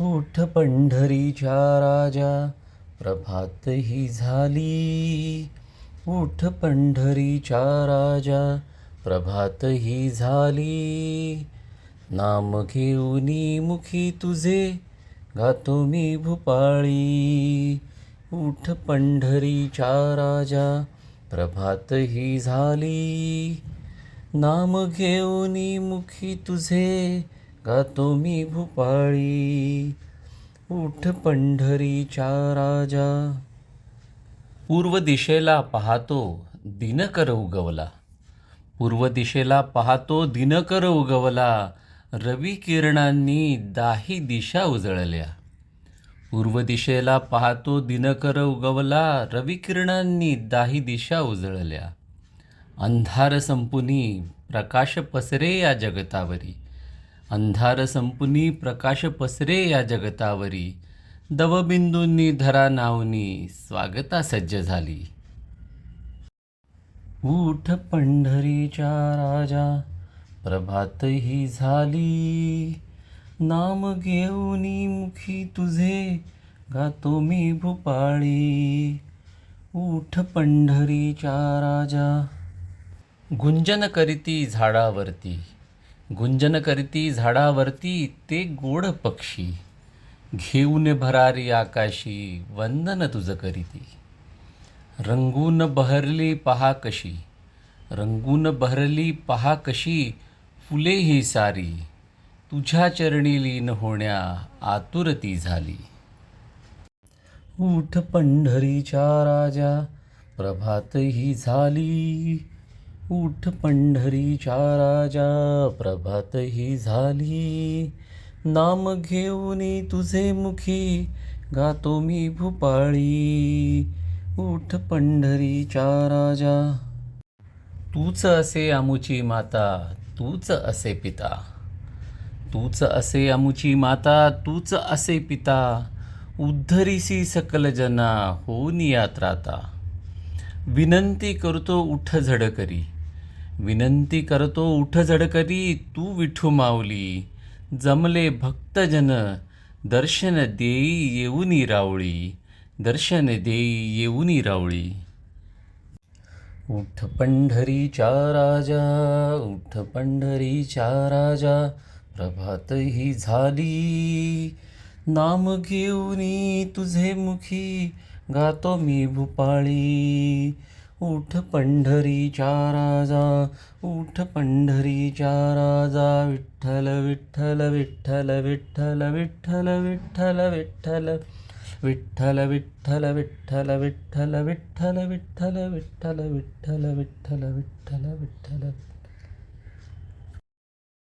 उठ पंढरीच्या राजा प्रभात ही झाली. उठ पंढरीच्या राजा प्रभात ही झाली. नाम घेऊनी मुखी तुझे गातो मी भूपाळी. उठ पंढरीच्या राजा प्रभात ही झाली. नाम घेऊनी मुखी तुझे गातो मी भूपाळी उठ पंढरीच्या राजा पूर्व दिशेला पाहतो दिनकर उगवला. पूर्व दिशेला पाहतो दिनकर उगवला. रवी किरणांनी दाही दिशा उजळल्या. पूर्व दिशेला पाहतो दिनकर उगवला. रवी किरणांनी दाही दिशा उजळल्या. अंधार संपुनी प्रकाश पसरे या जगतावरी. अंधार संपुनी प्रकाश पसरे या जगतावरी. दवबिंदूंनी धरा नावनी स्वागता सज्ज झाली. उठ पंढरीच्या राजा प्रभात ही झाली. नाम घेऊनी मुखी तुझे गातो मी भूपाळी. उठ पंढरीच्या राजा गुंजन करीती झाडावरती. गुंजन करीती झाडावरती ते गोड पक्षी. घेऊन भरारी आकाशी वंदन तुझं करीती. रंगून बहरली पहा कशी. रंगून बहरली पहा कशी फुले ही सारी. तुझ्या चरणी लीन होण्या आतुरती झाली. उठ पंढरीच्या राजा प्रभात ही झाली. उठ पंढरीच्या राजा प्रभात ही झाली. नाम घेऊन तुझे मुखी गातो मी भूपाळी. उठ पंढरीच्या राजा. तूच असे आमुची माता तूच असे पिता. तूच असे आमुची माता तूच असे पिता. उद्धरीसी सकल जना हो नियात्राता विनंती करतो उठ झडकरी. विनंती करतो उठ झडकरी तू विठू माऊली. जमले भक्तजन दर्शन देई येऊनी रावळी. दर्शन देई येऊनी रावळी. उठ पंढरीच्या राजा उठ पंढरीच्या राजा प्रभात ही झाली. नाम घेऊनी तुझे मुखी गातो मी भूपाळी. उठ पंढरीच्या राजा उठ पंढरीच्या राजा विठ्ठल विठ्ठल विठ्ठल विठ्ठल विठ्ठल विठ्ठल विठ्ठल विठ्ठल विठ्ठल विठ्ठल विठ्ठल विठ्ठल विठ्ठल विठ्ठल विठ्ठल विठ्ठल विठ्ठल विठ्ठल